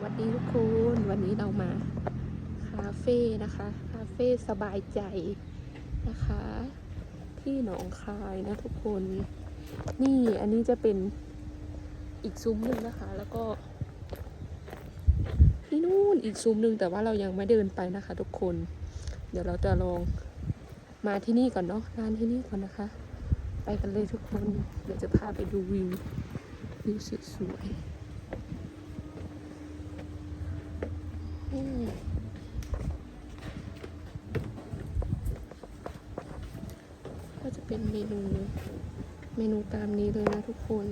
วัสดีทุกคนวันนี้เรามาคาเฟ่นะคะคาเฟ่สบายใจนะคะ ที่หนองคายนะทุกคน นี่อันนี้จะเป็นอีกซุ้มหนึ่งนะคะ แล้วก็ที่นู่นอีกซุ้มหนึ่งแต่ว่าเรายังไม่เดินไปนะคะ ทุกคน เดี๋ยวเราจะลองมาที่นี่ก่อนเนาะร้านที่นี่ก่อนนะคะ ไปกันเลยทุกคนเดี๋ยวจะพาไปดูวิววิวสวยๆ อืม ก็จะเป็นเมนู เมนูตามนี้เลยนะทุกคน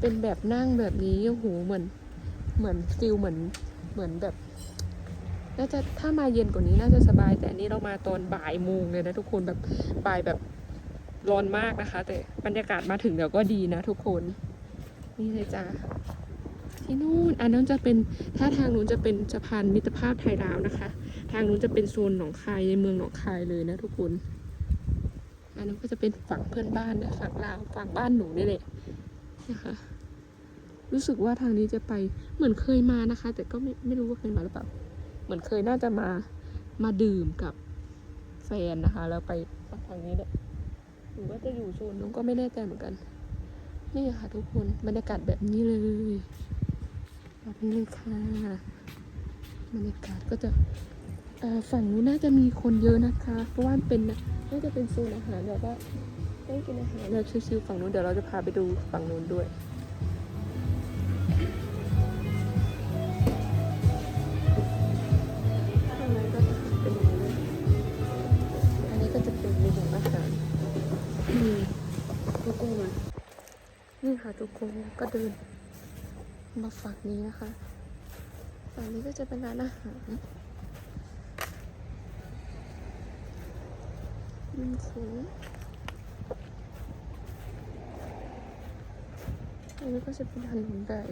เป็นแบบนั่งแบบนี้โอ้โหเหมือน เหมือนฟิลเหมือน เหมือนแบบ น่าจะถ้ามาเย็นกว่านี้น่าจะสบาย แต่อันนี้เรามาตอนบ่ายโมงเลยนะทุกคนแบบบ่ายแบบร้อนมากนะคะ แต่บรรยากาศมาถึงเดี๋ยวก็ดีนะทุกคน นี่เลยจ้า ที่นู่นอันนั้นจะเป็นถ้าทางนู้นจะเป็นสะพานมิตรภาพไทยลาวนะคะ ทางนู้นจะเป็นโซนหนองคายในเมืองหนองคายเลยนะทุกคนอันนั้นก็จะเป็นฝั่งเพื่อนบ้านนะฝั่งลาวฝั่งบ้านหนูนี่แหละนะคะ รู้สึกว่าทางนี้จะไปเหมือนเคยมานะคะ แต่ก็ไม่ไม่รู้ว่าเคยมาหรือเปล่า เหมือนเคยน่าจะมามาดื่มกับแฟนนะคะแล้วไปทางนี้แหละหรือว่าจะอยู่โซนนู้นก็ไม่แน่ใจเหมือนกัน นี่ค่ะทุกคนบรรยากาศแบบนี้เลย แบบนี้เลยค่ะบรรยากาศก็จะฝั่งนู้นน่าจะมีคนเยอะนะคะ เพราะว่าเป็นน่าจะเป็นโซนอาหารแบบว่าได้กินอาหารแบบชิวๆฝั่งนู้นเดี๋ยวเราจะพาไปดูฝั่งนู้นด้วยข้างในก็จะเป็นอันนี้ก็จะเป็นมนูอาหารนี่ทุกคนนี่ค่ะทุกคนก็เดิน มาฝั่งนี้นะคะฝั่งนี้ก็จะเป็นร้านอาหารยิมสูงอันนี้ก็จะเป็นถนนใหญ่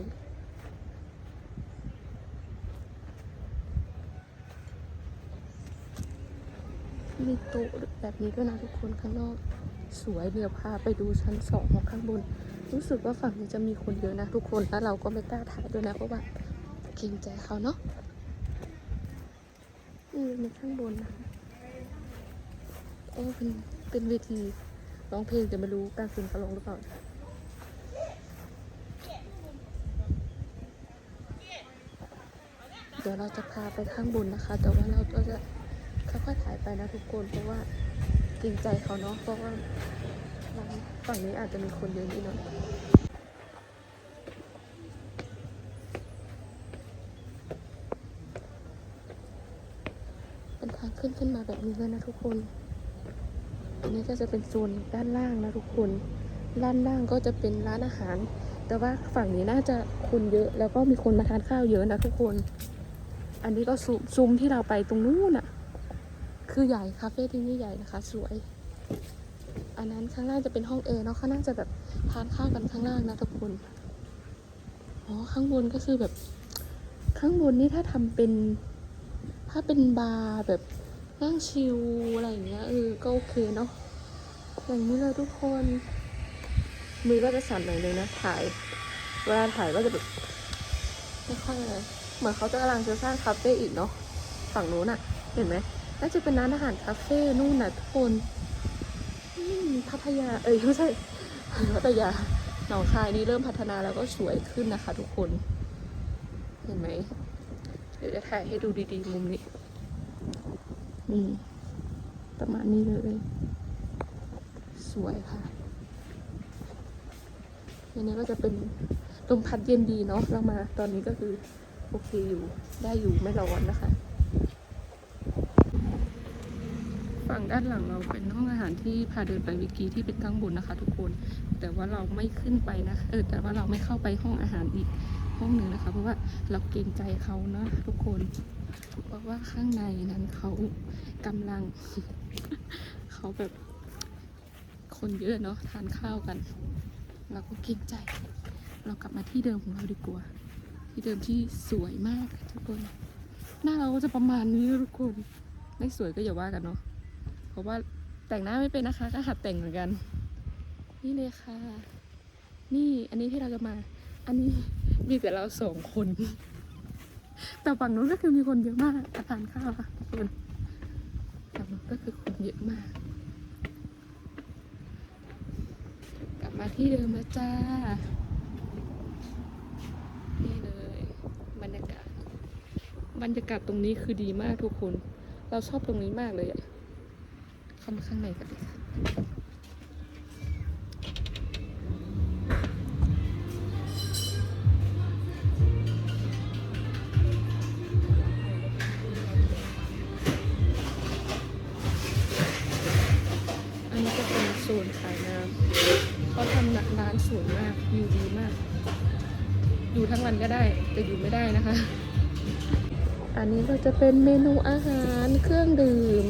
มีโต๊ะแบบนี้ด้วยนะทุกคนข้างนอก สวยเดี๋ยวพาไปดูชั้นสองของข้างบน รู้สึกว่าฝั่งนี้จะมีคนเยอะนะทุกคนแล้วเราก็ไม่กล้าถ่ายด้วยนะเพราะว่าเกรงใจเขาเนาะนี่เป็นข้างบนนะโอ้เป็นเป็นเวทีร้องเพลงแต่ไม่รู้การสิงเขาร้องหรือเปล่าเดี๋ยวเราจะพาไปข้างบนนะคะ แต่ว่าเราก็จะค่อยๆถ่ายไปนะทุกคนเพราะว่าเกรงใจเขาเนาะเพราะว่า ฝั่งนี้อาจจะมีคนเยอะนิดหน่อยเป็นทางขึ้นขึ้นมาแบบนี้เลยนะทุกคน อันนี้ก็จะเป็นโซนด้านล่างนะทุกคน ด้านล่างก็จะเป็นร้านอาหาร แต่ว่าฝั่งนี้น่าจะคนเยอะ แล้วก็มีคนมาทานข้าวเยอะนะทุกคน อันนี้ก็ซูซุ้มที่เราไปตรงนู้นน่ะ คือใหญ่คาเฟ่ที่นี่ใหญ่นะคะ สวย อันนั้นข้างล่างจะเป็นห้องแอเนาะข้างล่างจะแบบทานข้าวกันข้างล่างนะทุกคนอ๋อข้างบนก็คือแบบ ข้างบนนี่ถ้าทำเป็น ถ้าเป็นบาร์แบบนั่งชิลอะไรอย่างเงี้ยเออก็โอเคเนาะอย่างนี้เลยทุกคน มือก็จะสั่นหน่อยเลยนะถ่าย เวลาถ่ายก็จะแบบไม่ค่อยอะไรเหมือนเขาจะกำลังจะสร้างคาเฟ่อีกเนาะฝั่งนู้นอะเห็นไหมน่าจะเป็นร้านอาหารคาเฟ่นู่นน่ะทุกคน พัทยา เอ้ยไม่ใช่พัทยาหนองคายนี่เริ่มพัฒนาแล้วก็สวยขึ้นนะคะ ทุกคน เห็นไหมเดี๋ยวจะถ่ายให้ดูดีๆ มุมนี้นี่ประมาณนี้เลย สวยค่ะอันนี้ก็จะเป็นลมพัดเย็นดีเนาะเรามาตอนนี้ก็คือ โอเคอยู่ได้อยู่ไม่ร้อนนะคะ ฝั่งด้านหลังเราเป็นห้องอาหารที่พาเดินไปเมื่อกี้ที่เป็นข้างบนนะคะ ทุกคน แต่ว่าเราไม่ขึ้นไปนะเออแต่ว่าเราไม่เข้าไปห้องอาหารอีกห้องหนึ่งนะคะ เพราะว่าเราเกรงใจเขานะทุกคนเพราะว่าข้างในนั้นเขากำลังเขาแบบคนเยอะเนาะทานข้าวกัน เราก็เกรงใจ เรากลับมาที่เดิมของเราดีกว่า ที่เดิมที่สวยมากทุกคน หน้าเราก็จะประมาณนี้ทุกคน ไม่สวยก็อย่าว่ากันเนาะ ราะว่าแต่งหน้าไม่เป็นนะคะ ก็หัดแต่งเหมือนกัน นี่เลยค่ะ นี่อันนี้ที่เราจะมา อันนี้มีแต่เราสองคน แต่ฝั่งนู้นก็คือมีคนเยอะมากทานข้าวค่ะทุกคนฝั่งนู้นก็คือคนเยอะมาก กลับมาที่เดิมแล้วจ้านี่เลยบรรยากาศบรรยากาศตรงนี้คือดีมากทุกคน เราชอบตรงนี้มากเลยอะ มาข้างในกันเลยค่ะอันนี้ก็เป็นโซนขายน้ำเขาทำนักร้านสวยมากวิวดีมาก อยู่ทั้งวันก็ได้ แต่อยู่ไม่ได้นะคะ อันนี้ก็จะเป็นเมนูอาหารเครื่องดื่ม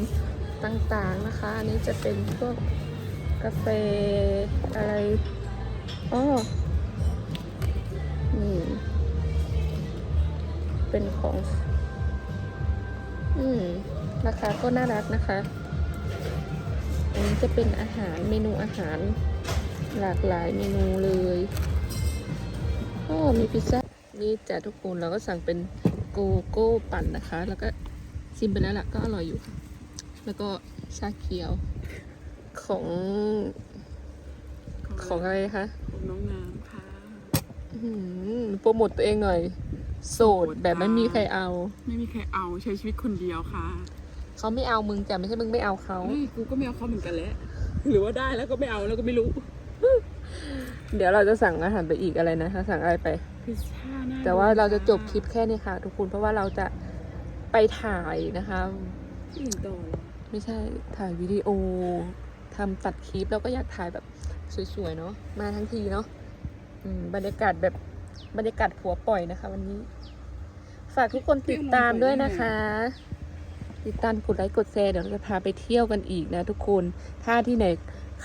ต่างๆนะคะ อันนี้จะเป็นพวกกาแฟอะไรอ๋อนี่ เป็นของ อืม ราคาก็น่ารักนะคะ อันนี้จะเป็นอาหารเมนูอาหาร หลากหลายเมนูเลยก็มีพิซซ่า นี่จ้ะทุกคนเราก็สั่งเป็นโกโก้ปั่นนะคะ แล้วก็ชิมไปแล้วล่ะก็อร่อยอยู่ค่ะ แล้วก็ชาเขียวของของอะไรคะของน้องน้ำค่ะอื้อหือโปรโมทตัวเองหน่อย โสดแบบไม่มีใครเอา ไม่มีใครเอาใช้ชีวิตคนเดียวค่ะ เขาไม่เอามึงจ้ะไม่ใช่มึงไม่เอาเขาเฮ้ยกูก็ไม่เอาเขาเหมือนกันแหละหรือว่าได้แล้วก็ไม่เอาแล้วก็ไม่รู้ เดี๋ยวเราจะสั่งอาหารไปอีกอะไรนะคะสั่งอะไรไปพิซซ่าหน้แต่ว่าเราจะจบคลิปแค่นี้ค่ะ ทุกคนเพราะว่าเราจะไปถ่ายนะคะที่อื่นต่อเหรอ ไม่ใช่ถ่ายวิดีโอทำตัดคลิปเราก็อยากถ่ายแบบสวยๆเนาะมาทั้งทีเนาะบรรยากาศแบบบรรยากาศผัวปล่อยนะคะ วันนี้ ฝากทุกคนติดตามด้วยนะคะ ติดตามกดไลค์กดแชร์เดี๋ยวเราจะพาไปเที่ยวกันอีกนะทุกคนถ้าที่ไหน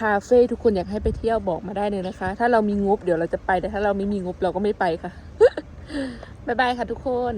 คาเฟ่ทุกคนอยากให้ไปเที่ยวบอกมาได้เลยนะคะ ถ้าเรามีงบเดี๋ยวเราจะไปแต่ถ้าเราไม่มีงบเราก็ไม่ไปค่ะบ๊ายบายค่ะทุกคน